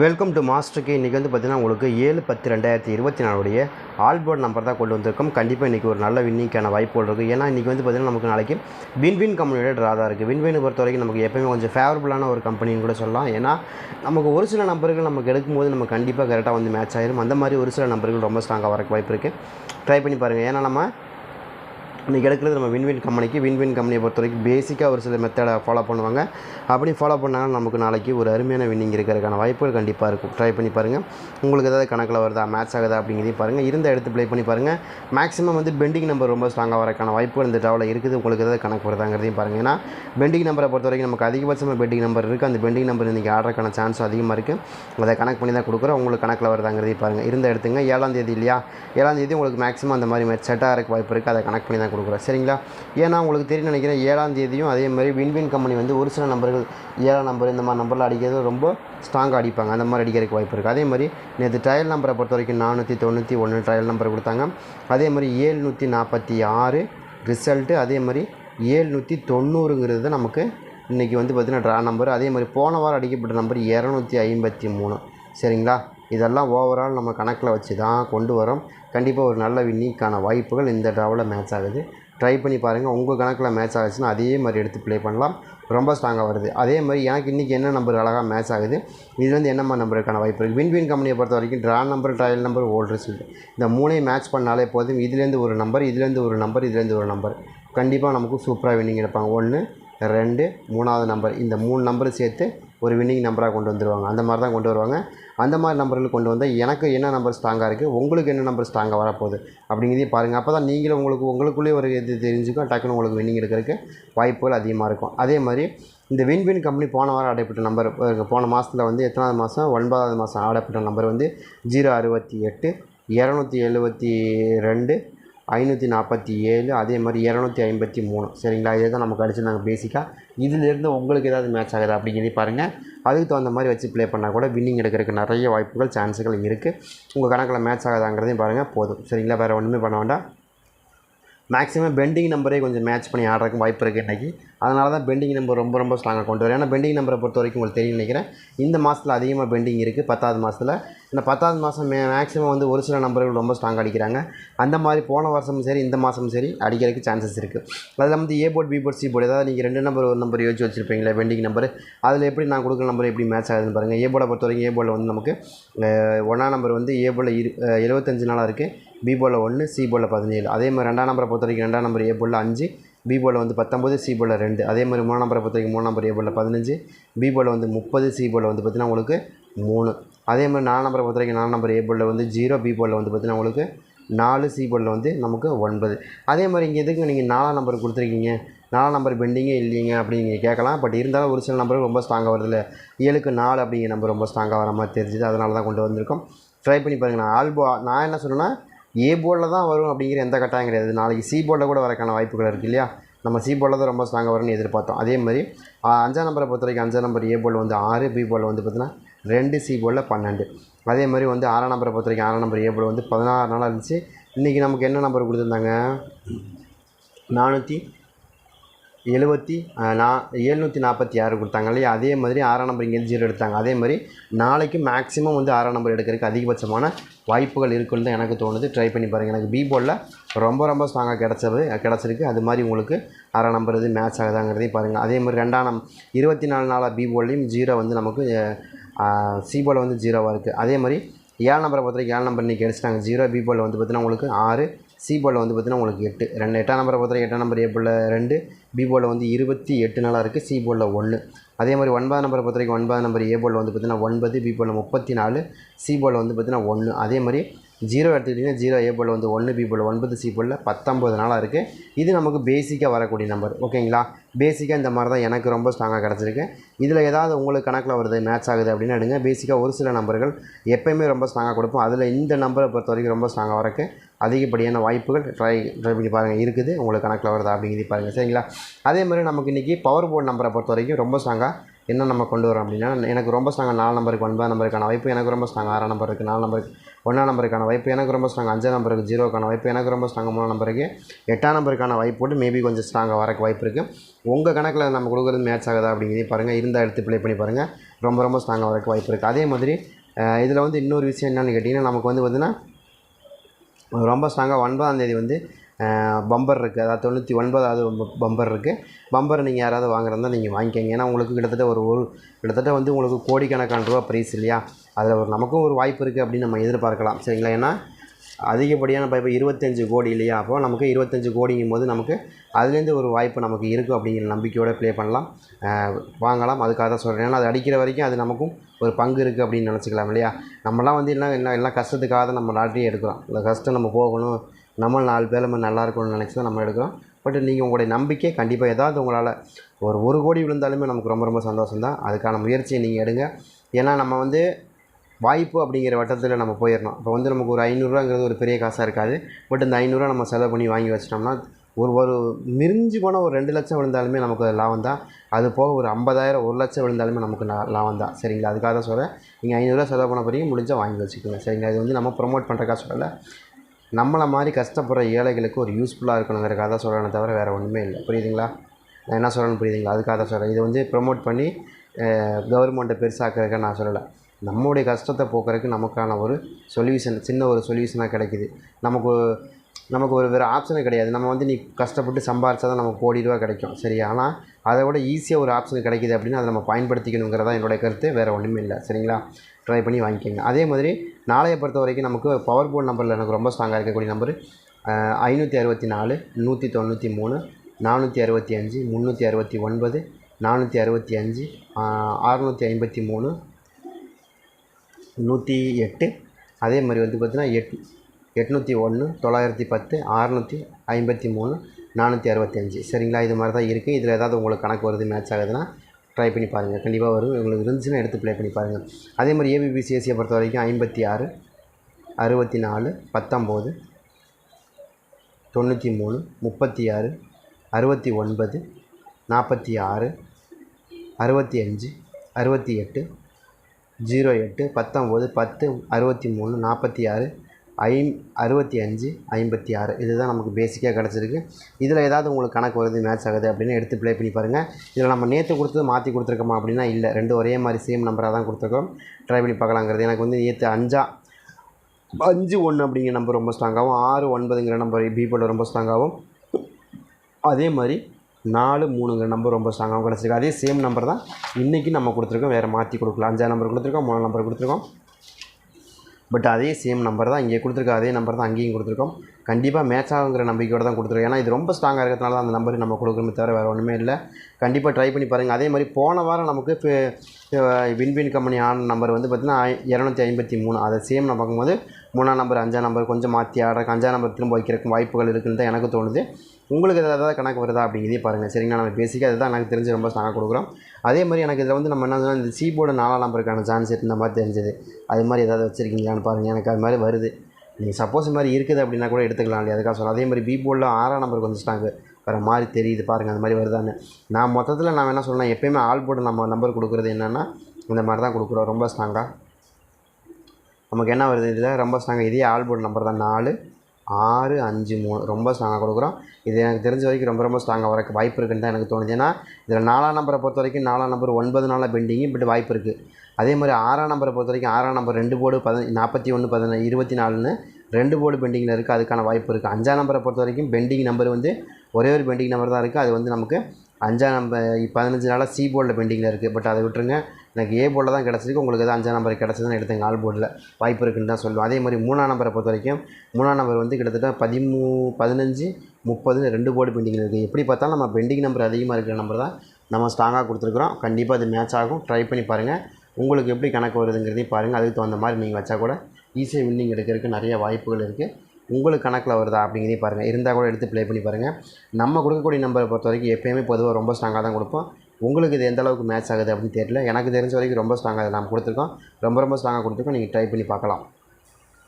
Welcome to master K இன்றைக்கி வந்து பார்த்திங்கன்னா உங்களுக்கு ஏழு பத்து ரெண்டாயிரத்தி இருபத்தி நாலுடைய ஆல்போர்ட் நம்பர் தான் கொண்டு வந்திருக்கோம். கண்டிப்பாக இன்றைக்கி ஒரு நல்ல வின்னிங்க்கான வாய்ப்புகள் இருக்குது ஏன்னா இன்றைக்கி வந்து பார்த்தீங்கன்னா நமக்கு நாளைக்கு வின்வின் கம்பெனியோட ட்ரா தான் இருக்குது வின்வின் பொறுத்த வரைக்கும் நமக்கு எப்பவுமே கொஞ்சம் ஃபேவரபுளான ஒரு கம்பெனின்னு கூட சொல்லலாம். ஏன்னா நமக்கு ஒரு சில நம்பர்கள் நமக்கு எடுக்கும்போது நம்ம கண்டிப்பாக கரெக்டாக வந்து மேட்ச் ஆயிரும். அந்த மாதிரி ஒரு சில நம்பர்கள் ரொம்ப ஸ்ட்ராங்காக வரக்கு வாய்ப்பு இருக்குது ட்ரை பண்ணி பாருங்கள் ஏன்னா நம்ம இன்றைக்கி எடுக்கிறது நம்ம வின்வின் கம்பெனிக்கு. வின்வின் கம்பெனியை பொறுத்த வரைக்கும் பேசிக்காக ஒரு சில மெத்தடை ஃபாலோ பண்ணுவாங்க. அப்படி ஃபாலோ பண்ணாலும் நமக்கு நாளைக்கு ஒரு அருமையான வின்னிங் இருக்கிறதுக்கான வாய்ப்புகள் கண்டிப்பாக இருக்கும். ட்ரை பண்ணி பாருங்கள் உங்களுக்கு ஏதாவது கணக்கில் வருதா மேட்ச் ஆகுதா அப்படிங்கிறதையும் பாருங்கள் இருந்த எடுத்து ப்ளே பண்ணி பாருங்கள் மேக்ஸிமம் வந்து பெண்டிங் நம்பர் ரொம்ப ஸ்ட்ராங்காக வரக்கான வாய்ப்புகள் இந்த ட்ராவில் இருக்குது. உங்களுக்கு ஏதாவது கணக்கு வருதாங்கிறதையும் பாருங்கள் ஏன்னா பெண்டிங் நம்பரை பொறுத்த வரைக்கும் நமக்கு அதிகபட்சமாக பெண்டிங் நம்பர் இருக்குது அந்த பெண்டிங் நம்பர் இன்றைக்கி ஆடுறதுக்கான சான்ஸும் அதிகமாக இருக்குது அதை கணக்கு பண்ணி தான் கொடுக்குறோம். உங்களுக்கு கணக்கில் வருதாங்கிறதையும் பாருங்கள் இருந்த எடுத்துங்க. ஏழாம் தேதி இல்லையா? ஏழாம் தேதி உங்களுக்கு மேக்ஸிமம் அந்த மாதிரி செட்டாக இருக்க வாய்ப்பு இருக்குது அதை கணக்கு பண்ணி தான் கொடுக்குறேன் சரிங்களா? ஏன்னா உங்களுக்கு தெரியும் நினைக்கிறேன் ஏழாம் தேதியும் அதே மாதிரி வின்வின் கம்பெனி வந்து ஒரு சில நம்பர்கள் ஏழாம் நம்பர் இந்த மாதிரி நம்பரில் அடிக்கிறது ரொம்ப ஸ்ட்ராங்காக அடிப்பாங்க. அந்த மாதிரி அடிக்கிறதுக்கு வாய்ப்பு இருக்குது அதே மாதிரி நேற்று ட்ரையல் நம்பரை பொறுத்த வரைக்கும் நானூற்றி தொண்ணூற்றி ஒன்று ட்ரையல் நம்பர் கொடுத்தாங்க. அதே மாதிரி ஏழ்நூற்றி நாற்பத்தி ஆறு ரிசல்ட்டு அதே மாதிரி ஏழ்நூற்றி தொண்ணூறுங்கிறது நமக்கு இன்றைக்கி வந்து பார்த்திங்கன்னா ட்ரா நம்பர் அதே மாதிரி போன வாரம் அடிக்கப்பட்ட நம்பர் இரநூத்தி ஐம்பத்தி மூணு. சரிங்களா? இதெல்லாம் ஓவரால் நம்ம கணக்கில் வச்சு தான் கொண்டு வரோம். கண்டிப்பாக ஒரு நல்ல வின்னிங்க்கான வாய்ப்புகள் இந்த ட்ராவில் மேட்ச் ஆகுது. ட்ரை பண்ணி பாருங்கள் உங்கள் கணக்கில் மேட்ச் ஆகுச்சுன்னா அதே மாதிரி எடுத்து ப்ளே பண்ணலாம். ரொம்ப ஸ்ட்ராங்காக வருது. அதே மாதிரி எனக்கு இன்றைக்கி என்ன நம்பர் அழகாக மேட்ச் ஆகுது? இதுலேருந்து என்னம்மா நம்பருக்கான வாய்ப்பு இருக்குது வின் வின் கம்பெனியை பொறுத்த வரைக்கும் draw number trial number old result இந்த மூணையும் மேட்ச் பண்ணாலே போதும். இதுலேருந்து ஒரு நம்பர் இதுலேருந்து ஒரு நம்பர் இதுலேருந்து ஒரு நம்பர் கண்டிப்பாக நமக்கு சூப்பராக வின்னிங் எடுப்பாங்க. ஒன்று ரெண்டு மூணாவது நம்பர் இந்த மூணு நம்பரும் சேர்த்து ஒரு வின்னிங் நம்பராக கொண்டு வந்துடுவாங்க அந்த மாதிரி தான் கொண்டு வருவாங்க. அந்த மாதிரி நம்பர்கள் கொண்டு வந்தால் எனக்கு என்ன நம்பர் ஸ்ட்ராங்காக இருக்குது உங்களுக்கு என்ன நம்பர் ஸ்ட்ராங்காக வரப்போகுது அப்படிங்கிறதையும் பாருங்கள் அப்போ தான் நீங்களும் உங்களுக்கு உங்களுக்குள்ளேயே ஒரு இது தெரிஞ்சுக்கும் டக்குன்னு உங்களுக்கு வின்னிங் எடுக்கிறதுக்கு வாய்ப்புகள் அதிகமாக இருக்கும். அதே மாதிரி இந்த வின்வின் கம்பெனி போன வாரம் ஆடப்பட்ட நம்பர் போன மாதத்தில் வந்து எத்தனாவது மாதம் ஒன்பதாவது மாதம் ஆடப்பட்ட நம்பர் வந்து ஜீரோ அறுபத்தி எட்டு இரநூத்தி எழுபத்தி ரெண்டு ஐநூற்றி நாற்பத்தி ஏழு அதே மாதிரி இரநூத்தி ஐம்பத்தி மூணு. சரிங்களா? இதே தான் நமக்கு அடிச்சிருந்தாங்க பேசிக்காக இதிலிருந்து உங்களுக்கு ஏதாவது மேட்ச் ஆகுதா அப்படிங்கிறத பாருங்கள் அதுக்கு தகுந்த மாதிரி வச்சு ப்ளே பண்ணால் கூட வின்னிங் எடுக்கிறதுக்கு நிறைய வாய்ப்புகள் சான்ஸுகள் இருக்குது உங்கள் கணக்கில் மேட்ச் ஆகுதாங்கிறதையும் பாருங்கள் போதும். சரிங்களா? வேறு ஒன்றுமே பண்ண வேண்டாம். மேக்ஸிமம் பெண்டிங் நம்பரே கொஞ்சம் மேட்ச் பண்ணி ஆடுறதுக்கு வாய்ப்பு இருக்குது இன்றைக்கி அதனால தான் பெண்டிங் நம்பர் ரொம்ப ரொம்ப ஸ்ட்ராங்காக கொண்டு வரேன் ஏன்னா பெண்டிங் நம்பரை பொறுத்த வரைக்கும் உங்களுக்கு தெரியும் நினைக்கிறேன். இந்த மாதத்தில் அதிகமாக பெண்டிங் இருக்குது பத்தாவது மாதத்தில் இந்த பத்தாவது மாதம் மே மேக்ஸிமம் வந்து ஒரு சில நம்பர்கள் ரொம்ப ஸ்ட்ராங் அடிக்கிறாங்க. அந்த மாதிரி போன வருஷமும் சரி இந்த மாதமும் சரி அடிக்கிறதுக்கு சான்சஸ் இருக்குது அதில் வந்து A board B board C board ஏதாவது நீங்கள் ரெண்டு நம்பர் ஒரு நம்பர் யோசிச்சு வச்சுருப்பீங்களே பெண்டிங் நம்பர் அதில் எப்படி நான் கொடுக்குற நம்பர் எப்படி மேட்ச் ஆகுதுன்னு பாருங்கள் ஏ போர்டை பொறுத்த வரைக்கும் ஏ போர்டில் வந்து நமக்கு ஒன்றாம் நம்பர் வந்து ஏ போர்டில் இரு எழுபத்தஞ்சு நாளாக இருக்குது பி போல் ஒன்று சி போல் பதினேழு. அதே மாதிரி ரெண்டாம் நம்பரை பொறுத்த வரைக்கும் ரெண்டாம் நம்பர் ஏ போல் அஞ்சு பி போல் வந்து பத்தொம்பது சி போல் ரெண்டு. அதே மாதிரி மூணாம் நம்பரை பொறுத்த வரைக்கும் மூணு நம்பர் ஏ போல் பதினஞ்சு பி போல் வந்து முப்பது சி போல் வந்து பார்த்திங்கன்னா உங்களுக்கு மூணு. அதே மாதிரி நாலு நம்பரை பொறுத்த வரைக்கும் நாலு நம்பர் ஏ போலில் வந்து ஜீரோ பி போலில் வந்து பார்த்திங்கன்னா உங்களுக்கு நாலு சி போலில் வந்து நமக்கு ஒன்பது. அதே மாதிரி இங்கே எதுக்கு நீங்கள் நாலாம் நம்பர் கொடுத்துருக்கீங்க? நாலாம் நம்பர் பெண்டிங்கே இல்லைங்க அப்படின்னு நீங்கள் கேட்கலாம். பட் இருந்தாலும் ஒரு சில நம்பர் ரொம்ப ஸ்ட்ராங்காக வருதில்ல ஏழுக்கு நாலு அப்படிங்கிற நம்பர் ரொம்ப ஸ்ட்ராங்காக வர மாதிரி தெரிஞ்சுது. அதனால தான் கொண்டு வந்திருக்கோம். ட்ரை பண்ணி பாருங்கள் நான் ஆல்போ நான் என்ன சொல்கிறேன்னா ஏ போர்டில் தான் வரும் அப்படிங்கிற எந்த கட்டாயம் கிடையாது. நாளைக்கு சி போர்டில் கூட வரக்கான வாய்ப்புகள் இருக்குது இல்லையா? நம்ம சி போர்டில் தான் ரொம்ப ஸ்ட்ராங்காக வரும்னு எதிர்பார்த்தோம். அதே மாதிரி அஞ்சாம் நம்பரை பொறுத்த வரைக்கும் அஞ்சாம் நம்பர் ஏ போர்டில் வந்து ஆறு பி போர்டில் வந்து பார்த்தீங்கன்னா ரெண்டு சி போர்டில் பன்னெண்டு. அதே மாதிரி வந்து ஆறாம் நம்பரை பொறுத்த வரைக்கும் ஆறாம் நம்பர் ஏ போர்டில் வந்து பதினாறு நாளாக இருந்துச்சு. இன்றைக்கி நமக்கு என்ன நம்பர் கொடுத்துருந்தாங்க? நானூற்றி எழுபத்தி நா எழுநூற்றி நாற்பத்தி ஆறு கொடுத்தாங்க இல்லையா? அதே மாதிரி ஆறாம் நம்பர் இங்கே ஜீரோ எடுத்தாங்க. அதே மாதிரி நாளைக்கு மேக்ஸிமம் வந்து ஆறாம் நம்பர் எடுக்கிறதுக்கு அதிகபட்சமான வாய்ப்புகள் இருக்குன்னு தான் எனக்கு தோணுது. ட்ரை பண்ணி பாருங்கள் எனக்கு பி போலில் ரொம்ப ரொம்ப ஸ்ட்ராங்காக கிடச்சது கிடச்சிருக்கு. அது மாதிரி உங்களுக்கு அரை நம்பர் இது மேட்ச் ஆகுதாங்கிறதையும் பாருங்கள் அதே மாதிரி ரெண்டாம் நம் இருபத்தி நாலு நாளாக பி போர்ட்லேயும் ஜீரோ வந்து நமக்கு சி போல் வந்து ஜீரோவாக இருக்குது அதே மாதிரி ஏழு நம்பரை பொறுத்த வரைக்கும் ஏழு நம்பர் இன்றைக்கி அடிச்சிட்டாங்க ஜீரோ பி போர்டில் வந்து பார்த்தீங்கன்னா உங்களுக்கு ஆறு சி போர்டில் வந்து பார்த்தீங்கன்னா உங்களுக்கு எட்டு. ரெண்டு எட்டாம் நம்பரை பொறுத்த வரைக்கும் எட்டாம் நம்பர் ஏ போர்டில் ரெண்டு பி போர்டில் வந்து இருபத்தி எட்டு நாளாக இருக்குது சி போர்டில் ஒன்று அதே மாதிரி ஒன்பதாம் நம்பரை பொறுத்த வரைக்கும் ஒன்பதாம் நம்பர் ஏ போர்டில் வந்து பார்த்தீங்கன்னா ஒன்பது பி போர்டில் முப்பத்தி நாலு சி போர்டில் வந்து பார்த்தீங்கன்னா ஒன்று அதே மாதிரி ஜீரோ எடுத்துக்கிட்டிங்கன்னா ஜீரோ ஏ போர்டில் வந்து ஒன்று பி போர்டில் ஒன்பது சி போர்டில் பத்தொம்பது நாளாக இருக்குது இது நமக்கு பேசிக்காக வரக்கூடிய நம்பர் ஓகேங்களா பேசிக்காக இந்த மாதிரி தான் எனக்கு ரொம்ப ஸ்ட்ராங்காக கிடச்சிருக்கு. இதில் ஏதாவது உங்களுக்கு கணக்கில் வருது மேட்ச் ஆகுது அப்படின்னு எடுங்க. பேசிக்காக ஒரு சில நம்பர்கள் எப்போயுமே ரொம்ப ஸ்ட்ராங்காக கொடுப்போம். அதில் இந்த நம்பரை பொறுத்த வரைக்கும் ரொம்ப ஸ்ட்ராங்காக வரக்கு அதிகப்படியான வாய்ப்புகள் ட்ரை ட்ரை பண்ணி பாருங்கள் இருக்குது. உங்களுக்கு கணக்கில் வருதா அப்படிங்கிறது பாருங்கள் சரிங்களா? அதே மாதிரி நமக்கு இன்றைக்கி பவர் போர்டு நம்பரை பொறுத்த வரைக்கும் ரொம்ப ஸ்ட்ராங்காக என்ன நம்ம கொண்டு வரோம் அப்படின்னா எனக்கு ரொம்ப ஸ்ட்ராங்காக நாலு நம்பருக்கு ஒன்பது நம்பருக்கான வாய்ப்பு எனக்கு ரொம்ப ஸ்ட்ராங் ஆறாம் நம்பருக்கு நாலு நம்பருக்கு ஒன்றாம் நம்பருக்கான வாய்ப்பு எனக்கு ரொம்ப ஸ்ட்ராங் அஞ்சாம் நம்பருக்கு ஜீரோக்கான வாய்ப்பு எனக்கு ரொம்ப ஸ்ட்ராங் மூணாம் நம்பருக்கு எட்டாம் நம்பருக்கான வாய்ப்பு போட்டு மேபி கொஞ்சம் ஸ்ட்ராங்காக வரக்கு வாய்ப்பு இருக்குது உங்கள் கணக்கில் நம்ம கொடுக்குறது மேட்ச் ஆகுதா அப்படிங்கிறதையும் பாருங்கள் இருந்தால் எடுத்து ப்ளே பண்ணி பாருங்கள் ரொம்ப ரொம்ப ஸ்ட்ராங்காக வரக்கு வாய்ப்பு இருக்குது அதே மாதிரி இதில் வந்து இன்னொரு விஷயம் என்னென்னு கேட்டிங்கன்னா நமக்கு வந்து பார்த்திங்கன்னா ரொம்ப ஸ்ட்ராங்காக ஒன்பதாம் தேதி வந்து பம்பர் இருக்குது அதாவது தொண்ணூற்றி ஒன்பதாவது பம்பர் இருக்குது பம்பர் நீங்கள் யாராவது வாங்குறதா நீங்கள் வாங்கிக்கோங்க. ஏன்னா உங்களுக்கு கிட்டத்தட்ட ஒரு ஒரு கிட்டத்தட்ட வந்து உங்களுக்கு கோடிக்கணக்கான ரூபா ப்ரைஸ் இல்லையா? அதில் ஒரு நமக்கும் ஒரு வாய்ப்பு இருக்குது அப்படின்னு நம்ம எதிர்பார்க்கலாம். சரிங்களா? ஏன்னா அதிகப்படியான இப்போ இருபத்தஞ்சு கோடி இல்லையா? அப்போ நமக்கு இருபத்தஞ்சு கோடிங்கும் போது நமக்கு அதுலேருந்து ஒரு வாய்ப்பு நமக்கு இருக்குது அப்படிங்கிற நம்பிக்கையோடு ப்ளே பண்ணலாம். வாங்கலாம். அதுக்காக தான் சொல்கிறேன் ஏன்னா அது அடிக்கிற வரைக்கும் அது நமக்கும் ஒரு பங்கு இருக்குது அப்படின்னு நினச்சிக்கலாம் இல்லையா? நம்மளாம் வந்து என்ன என்ன எல்லாம் கஷ்டத்துக்காக தான் நம்ம லாட்ரி எடுக்கிறோம். இந்த கஷ்டம் நம்ம போகணும். நம்ம நாலு பேர் நம்ம நல்லா இருக்கணும்னு நினச்சி தான் நம்ம எடுக்கிறோம். பட் நீங்கள் உங்களுடைய நம்பிக்கை கண்டிப்பாக ஏதாவது உங்களால் ஒரு ஒரு கோடி விழுந்தாலுமே நமக்கு ரொம்ப ரொம்ப சந்தோஷம் தான் அதுக்கான முயற்சியை நீங்கள் எடுங்க. ஏன்னா நம்ம வந்து வாய்ப்பு அப்படிங்கிற வட்டத்தில் நம்ம போயிடணும் இப்போ வந்து நமக்கு ஒரு ஐநூறுரூவாங்கிறது ஒரு பெரிய காசாக இருக்காது. பட் இந்த ஐநூறுரூவா நம்ம செலவு பண்ணி வாங்கி வச்சிட்டோம்னா ஒரு ஒரு மிரிஞ்சு போனால் ஒரு ரெண்டு லட்சம் விழுந்தாலுமே நமக்கு அது லாபம் தான். அது போக ஒரு ஐம்பதாயிரம் ஒரு லட்சம் விழுந்தாலுமே நமக்கு லாபம் தான். சரிங்களா? அதுக்காக தான் சொல்கிறேன் நீங்கள் ஐநூறுரூவா செலவு பண்ண போகிறீங்க முடிஞ்சால் வாங்கி வச்சுக்கோங்க. சரிங்களா? இது வந்து நம்ம ப்ரொமோட் பண்ணுறக்கா சொல்லலை. நம்மளை மாதிரி கஷ்டப்படுற ஏழைகளுக்கு ஒரு யூஸ்ஃபுல்லாக இருக்கணுங்கிறக்காக தான் சொல்கிறேனே தவிர வேறு ஒன்றுமே இல்லை. புரியுதுங்களா? நான் என்ன சொல்கிறேன்னு புரியுதுங்களா? அதுக்காக தான் சொல்கிறேன் இது வந்து ப்ரொமோட் பண்ணி கவர்மெண்ட்டை பெருசாக்குறதுக்காக நான் சொல்லலை. நம்மளுடைய கஷ்டத்தை போக்குறதுக்கு நமக்கான ஒரு சொல்யூஷன் சின்ன ஒரு சொல்யூஷனாக கிடைக்குது. நமக்கு நமக்கு ஒரு வேறு ஆப்ஷனே கிடையாது. நம்ம வந்து நீ கஷ்டப்பட்டு சம்பாரிச்சா தான் நமக்கு கோடி ரூபா கிடைக்கும். சரி ஆனால் அதை விட ஈஸியாக ஒரு ஆப்ஷன் கிடைக்குது அப்படின்னு அதை நம்ம பயன்படுத்திக்கணுங்கிறதா என்னுடைய கருத்து. வேறு ஒன்றுமே இல்லை. சரிங்களா? ட்ரை பண்ணி வாங்கிக்கோங்க. அதே மாதிரி நாளைய பொறுத்த வரைக்கும் நமக்கு பவர் போர்ட் நம்பரில் எனக்கு ரொம்ப ஸ்ட்ராங்காக இருக்கக்கூடிய நம்பர் ஐநூற்றி அறுபத்தி நாலு நூற்றி தொண்ணூற்றி மூணு நானூற்றி அறுபத்தி அஞ்சு முந்நூற்றி அறுபத்தி ஒன்பது நானூற்றி அறுபத்தி அஞ்சு அறுநூற்றி ஐம்பத்தி மூணு நூற்றி எட்டு. அதே மாதிரி வந்து பார்த்திங்கன்னா எட் எட்நூற்றி ஒன்று தொள்ளாயிரத்தி பத்து அறநூற்றி ஐம்பத்தி மூணு நானூற்றி அறுபத்தஞ்சு சரிங்களா? இது மாதிரி தான் இருக்குது இதில் ஏதாவது உங்களுக்கு கணக்கு வருது மேட்ச் ஆகுதுன்னா ட்ரை பண்ணி பாருங்கள் கண்டிப்பாக வரும். உங்களுக்கு இருந்துச்சுன்னா எடுத்து ப்ளே பண்ணி பாருங்கள் அதே மாதிரி ஏபிபிசிஎஸ்சியை பொறுத்த வரைக்கும் ஐம்பத்தி ஆறு அறுபத்தி நாலு பத்தொம்போது தொண்ணூற்றி மூணு முப்பத்தி ஆறு அறுபத்தி ஒன்பது நாற்பத்தி ஆறு அறுபத்தி அஞ்சு அறுபத்தி எட்டு ஜீரோ எட்டு பத்தொம்போது பத்து அறுபத்தி மூணு நாற்பத்தி ஆறு ஐம் அறுபத்தி அஞ்சு ஐம்பத்தி ஆறு இதுதான் நமக்கு பேசிக்காக கிடச்சிருக்கு. இதில் ஏதாவது உங்களுக்கு கணக்கு வருது மேட்ச் ஆகுது அப்படின்னு எடுத்து ப்ளே பண்ணி பாருங்கள் இதில் நம்ம நேற்று கொடுத்தது மாற்றி கொடுத்துருக்கோமா அப்படின்னா இல்லை. ரெண்டும் ஒரே மாதிரி சேம் நம்பராக தான் கொடுத்துருக்கோம். ட்ரை பண்ணி பார்க்கலாங்கிறது. எனக்கு வந்து நேற்று அஞ்சா அஞ்சு ஒன்று அப்படிங்கிற நம்பர் ரொம்ப ஸ்ட்ராங்காகவும் ஆறு ஒன்பதுங்கிற நம்பர் பி ரொம்ப ஸ்ட்ராங்காகவும் அதே மாதிரி நாலு மூணுங்கிற நம்பர் ரொம்ப ஸ்ட்ராங்காகவும் கிடச்சிருக்கு. அதே சேம் நம்பர் தான் இன்றைக்கி நம்ம கொடுத்துருக்கோம். வேறு மாற்றி கொடுக்கலாம். அஞ்சாம் நம்பர் கொடுத்துருக்கோம் மூணு நம்பர் கொடுத்துருக்கோம். பட் அதே சேம் நம்பர் தான் இங்கே கொடுத்துருக்கோம். அதே நம்பர் தான் அங்கேயும் கொடுத்துருக்கோம். கண்டிப்பாக மேட்ச் ஆகுங்கிற நம்பிக்கையோடு தான் கொடுத்துருக்கோம். ஏன்னா இது ரொம்ப ஸ்ட்ராங்காக இருக்கிறதுனால தான் அந்த நம்பர் நம்ம கொடுக்கணுமே தவிர வேறு ஒன்றுமே இல்லை. கண்டிப்பாக ட்ரை பண்ணி பாருங்கள் அதே மாதிரி போன வாரம் நமக்கு வின்வின் கம்பெனி ஆன நம்பர் வந்து பார்த்திங்கன்னா இரநூத்தி ஐம்பத்தி மூணு. அதை சேம் நம்ம பார்க்கும்போது மூணாம் நம்பர் அஞ்சாம் நம்பர் கொஞ்சம் மாற்றி ஆடுறக்கு அஞ்சாம் நம்பர் திரும்ப வைக்கிறதுக்கு வாய்ப்புகள் இருக்குன்னு தான் எனக்கு தோணுது. உங்களுக்கு இதில் ஏதாவது கணக்கு வருதா அப்படிங்கிறதே பாருங்கள் சரிங்களா? நம்ம பேசிக்காக அதுதான் எனக்கு தெரிஞ்சு ரொம்ப ஸ்ட்ராங்காக கொடுக்குறோம். அதே மாதிரி எனக்கு இதில் வந்து நம்ம என்ன சொன்னால் இந்த சீபோர்டு நாலாம் நம்பருக்கான சான்ஸ் இருந்த மாதிரி தெரிஞ்சது. அது மாதிரி ஏதாவது வச்சுருக்கீங்களான்னு பாருங்கள் எனக்கு அது மாதிரி வருது. நீங்கள் சப்போஸ் மாதிரி இருக்குது அப்படின்னா கூட எடுத்துக்கலாம் இல்லையா? அதுக்காக சொல்ல அதே மாதிரி பி போர்டில் ஆறாம் நம்பர் கொஞ்சம் ஸ்டாங்கு வேறு மாதிரி தெரியுது பாருங்கள் அந்த மாதிரி வருதான்னு. நான் மொத்தத்தில் நான் என்ன சொல்லணும் எப்பயுமே ஆல் போர்டு நம்ம நம்பர் கொடுக்குறது என்னென்னா இந்த மாதிரி தான் கொடுக்குறோம். ரொம்ப ஸ்ட்ராங்காக நமக்கு என்ன வருது இதில்? ரொம்ப ஸ்ட்ராங்காக இதே ஆல்போர்ட் நம்பர் தான். நாலு ஆறு அஞ்சு மூணு. ரொம்ப ஸ்ட்ராங்காக கொடுக்குறோம். இது எனக்கு தெரிஞ்ச வரைக்கும் ரொம்ப ரொம்ப ஸ்ட்ராங்காக வரக்கு வாய்ப்பு இருக்குன்னு தான் எனக்கு தோணுது. ஏன்னா இதில் நாலாம் நம்பரை பொறுத்த வரைக்கும் நாலாம் நம்பர் ஒன்பது நாளாக பெண்டிங்கு பட் வாய்ப்பு இருக்குது அதே மாதிரி ஆறாம் நம்பரை பொறுத்த வரைக்கும் ஆறாம் நம்பர் ரெண்டு போர்டு பதி நாற்பத்தி ஒன்று பதின இருபத்தி நாலுன்னு ரெண்டு போர்டு பெண்டிங்கில் இருக்குது அதுக்கான வாய்ப்பு இருக்குது அஞ்சாம் நம்பரை பொறுத்த வரைக்கும் பெண்டிங் நம்பர் வந்து ஒரே ஒரு பெண்டிங் நம்பர் தான் இருக்குது அது வந்து நமக்கு அஞ்சாம் நம்பர் பதினஞ்சு நாளாக சி போர்டில் பெண்டிங்கில் இருக்குது பட் அதை விட்டுருங்க. எனக்கு ஏ போர்டில் தான் கிடச்சிருக்கு. உங்களுக்கு எதாவது அஞ்சாம் நம்பர் கிடச்சதுன்னு எடுத்துங்க. ஆல் போர்டில் வாய்ப்பு இருக்குன்னு தான் சொல்லுவேன். அதே மாதிரி மூணாம் நம்பரை பொறுத்த வரைக்கும் மூணாம் நம்பர் வந்து கிட்டத்தட்ட பதிமூ பதினஞ்சு முப்பது ரெண்டு போர்டு பெண்டிங்கில் இருக்குது எப்படி பார்த்தாலும் நம்ம பெண்டிங் நம்பர் அதிகமாக இருக்கிற நம்பர் தான் நம்ம ஸ்ட்ராங்காக கொடுத்துருக்குறோம். கண்டிப்பாக அது மேட்ச் ஆகும். ட்ரை பண்ணி பாருங்கள் உங்களுக்கு எப்படி கணக்கு வருதுங்கிறதையும் பாருங்கள் அதுக்கு தகுந்த மாதிரி நீங்கள் வச்சா கூட ஈஸியாக வின்னிங் எடுக்கிறதுக்கு நிறைய வாய்ப்புகள் இருக்குது உங்களுக்கு கணக்கில் வருதா அப்படிங்கிறதையும் பாருங்கள் இருந்தால் கூட எடுத்து ப்ளே பண்ணி பாருங்கள் நம்ம கொடுக்கக்கூடிய நம்பரை பொறுத்த வரைக்கும் எப்போயுமே பொதுவாக ரொம்ப ஸ்ட்ராங்காக தான் கொடுப்போம். உங்களுக்கு இது எந்த அளவுக்கு மேட்ச் ஆகுது அப்படின்னு தெரியல. எனக்கு தெரிஞ்ச வரைக்கும் ரொம்ப ஸ்ட்ராங்காக நாம் கொடுத்துருக்கோம். ரொம்ப ரொம்ப ஸ்ட்ராங்காக கொடுத்துருக்கோம். நீங்கள் ட்ரை பண்ணி பார்க்கலாம்.